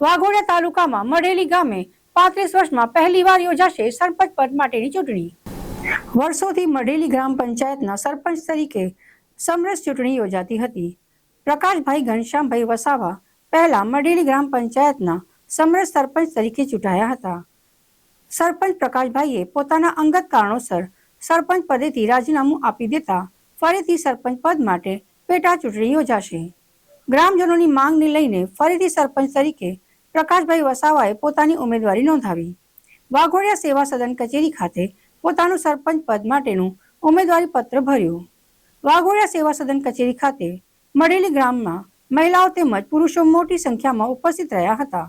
વાઘોડિયા તાલુકામાં મળેલી ગામે પાંત્રીસ વર્ષમાં પહેલીવાર યોજાશે સરપંચ પદ માટેની ચૂંટણી. વર્ષોથી મઢેલી ગ્રામ પંચાયતના સરપંચ તરીકે સમરસ ચૂંટણી યોજાતી હતી. પ્રકાશભાઈ ઘનશ્યામભાઈ વસાવા પહેલા મઢેલી ગ્રામ પંચાયતના સમરસ સરપંચ તરીકે ચૂંટાયા હતા. સરપંચ પ્રકાશભાઈએ પોતાના અંગત કારણોસર સરપંચ પદેથી રાજીનામું આપી દેતા ફરીથી સરપંચ પદ માટે પેટા ચૂંટણી યોજાશે. ગ્રામજનોની માંગને લઈને ફરીથી સરપંચ તરીકે પ્રકાશભાઈ વસાવાએ પોતાની ઉમેદવારી નોંધાવી. વાઘોડિયા સેવા સદન કચેરી ખાતે પોતાનું સરપંચ પદ માટેનું ઉમેદવારી પત્ર ભર્યું. વાઘોડિયા સેવા સદન કચેરી ખાતે મઢેલી ગ્રામમાં મહિલાઓ તેમજ પુરુષો મોટી સંખ્યામાં ઉપસ્થિત રહ્યા હતા.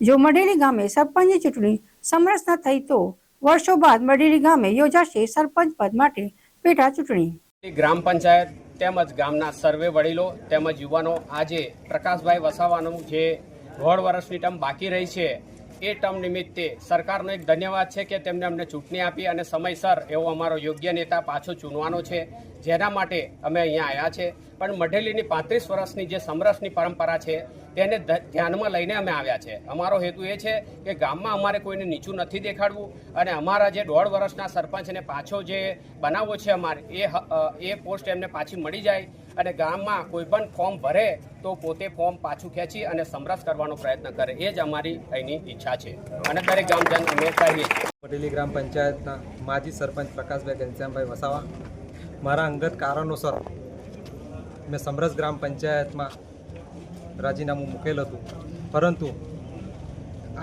જો મઢેલી ગામે સરપંચની ચૂંટણી સમરસ થઈ તો વર્ષો બાદ મઢેલી ગામે યોજાશે સરપંચ પદ માટે પેટા ચૂંટણી. ગ્રામ પંચાયત તેમજ ગામના સર્વે વડીલો તેમજ યુવાનો આજે પ્રકાશભાઈ વસાવાનું જે દોઢ વર્ષની ટર્મ બાકી રહી છે. એ ટર્મ નિમિત્તે સરકારનો એક ધન્યવાદ છે કે તેમને અમને ચૂંટણી આપી અને સમયસર એવો અમારો યોગ્ય નેતા પાછો ચૂનવાનો છે. જેના માટે અમે અહીંયા આવ્યા છે. પણ મઢેલીની પાંત્રીસ વર્ષની જે સમરસની પરંપરા છે, તેને ધ્યાનમાં લઈને અમે આવ્યા છે. અમારો હેતુ એ છે કે ગામમાં અમારે કોઈને નીચું નથી દેખાડવું અને અમારા જે દોઢ વર્ષના સરપંચને પાછો જે બનાવવો છે અમારે, એ એ પોસ્ટ એમને પાછી મળી જાય અને ગામમાં કોઈ પણ ફોર્મ ભરે તો પોતે ફોર્મ પાછું ખેંચી અને સમરસ કરવાનો પ્રયત્ન કરે. એ જ અમારી અહીંની ઈચ્છા છે. અને દરેક ગામજન અમે કહીએ છીએ. મઢેલી ગ્રામ પંચાયતના માજી સરપંચ પ્રકાશભાઈ ઘનશ્યામભાઈ વસાવા, મારા અંગત કારણોસર મેં સમરસ ગ્રામ પંચાયતમાં રાજીનામું મૂકેલ હતું. પરંતુ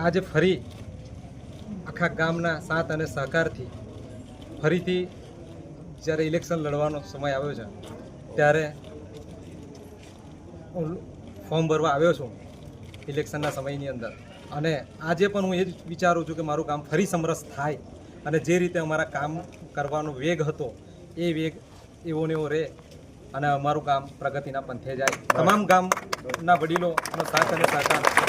આજે ફરી આખા ગામના સાથ અને સહકારથી ફરીથી જ્યારે ઇલેક્શન લડવાનો સમય આવ્યો છે, ત્યારે હું ફોર્મ ભરવા આવ્યો છું ઇલેક્શનના સમયની અંદર. અને આજે પણ હું એ જ વિચારું છું કે મારું કામ ફરી સમરસ થાય અને જે રીતે અમારા કામ કરવાનો વેગ હતો, એ વેગ એવો ને એવો રહે. અને અમારું ગામ પ્રગતિના પંથે જાય. તમામ ગામના વડીલોનો સાથ અને સહકાર